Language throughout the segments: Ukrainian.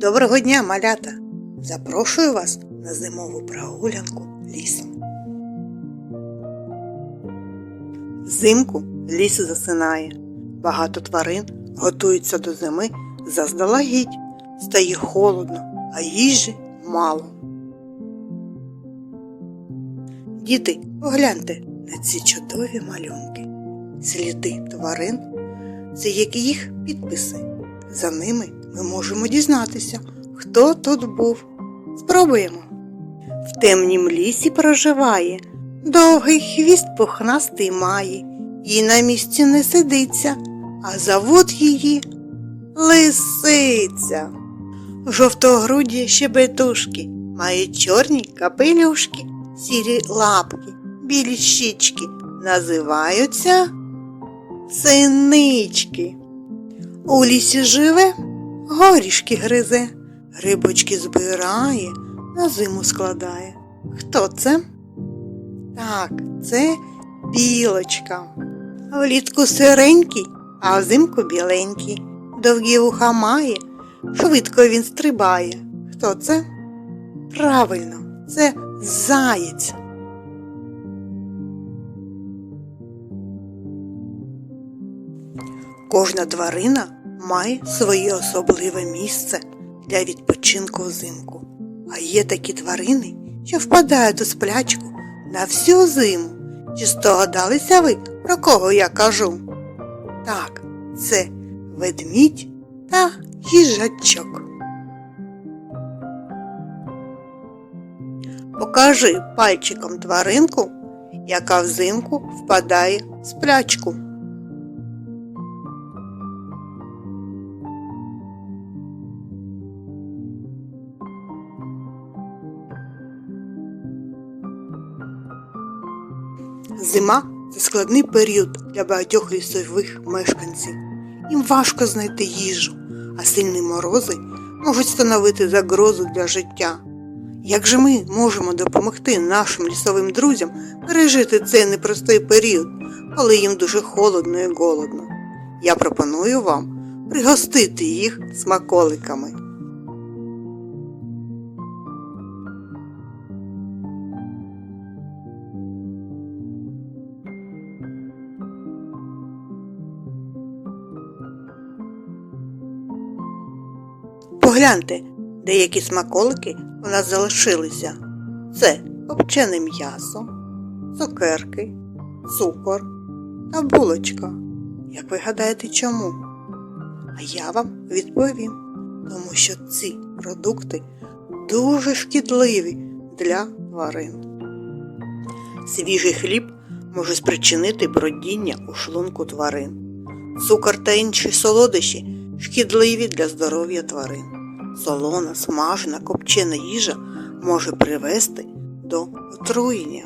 Доброго дня, малята! Запрошую вас на зимову прогулянку лісом. Взимку ліс засинає. Багато тварин готуються до зими заздалегідь. Стає холодно, а їжі мало. Діти, погляньте на ці чудові малюнки. Сліди тварин це як їх підписи. За ними ми можемо дізнатися, хто тут був. Спробуємо. В темнім лісі проживає, довгий хвіст пухнастий має, і на місці не сидиться, а зовут її лисиця. Жовтогруді щебетушки, має чорні капелюшки, сірі лапки, білі щічки, називаються синички. У лісі живе, горішки гризе, грибочки збирає, на зиму складає. Хто це? Так, це білочка. Влітку сиренький, а взимку біленький. Довгі вуха має, швидко він стрибає. Хто це? Правильно, це заєць. Кожна тварина має своє особливе місце для відпочинку взимку. А є такі тварини, що впадають у сплячку на всю зиму. Чи здогадалися ви, про кого я кажу? Так, це ведмідь та їжачок. Покажи пальчиком тваринку, яка взимку впадає в сплячку. Зима це складний період для багатьох лісових мешканців. Їм важко знайти їжу, а сильні морози можуть становити загрозу для життя. Як же ми можемо допомогти нашим лісовим друзям пережити цей непростий період, коли їм дуже холодно і голодно? Я пропоную вам пригостити їх смаколиками. Погляньте, деякі смаколики у нас залишилися. Це копчене м'ясо, цукерки, цукор та булочка. Як ви гадаєте, чому? А я вам відповім, тому що ці продукти дуже шкідливі для тварин. Свіжий хліб може спричинити бродіння у шлунку тварин. Цукор та інші солодощі шкідливі для здоров'я тварин. Солона, смажена, копчена їжа може привести до отруєння.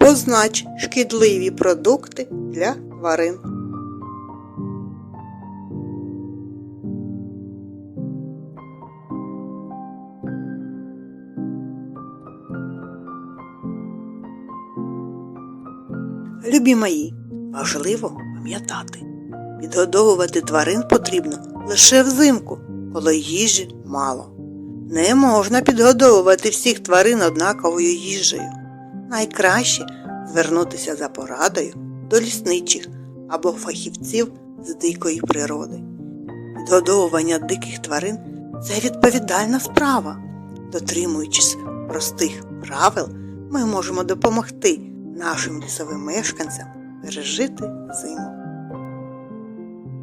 Познач шкідливі продукти для тварин. Любі мої, важливо пам'ятати, підгодовувати тварин потрібно лише взимку, коли їжі мало. Не можна підгодовувати всіх тварин однаковою їжею. Найкраще звернутися за порадою до лісничих або фахівців з дикої природи. Підгодовування диких тварин це відповідальна справа. Дотримуючись простих правил, ми можемо допомогти нашим лісовим мешканцям пережити зиму.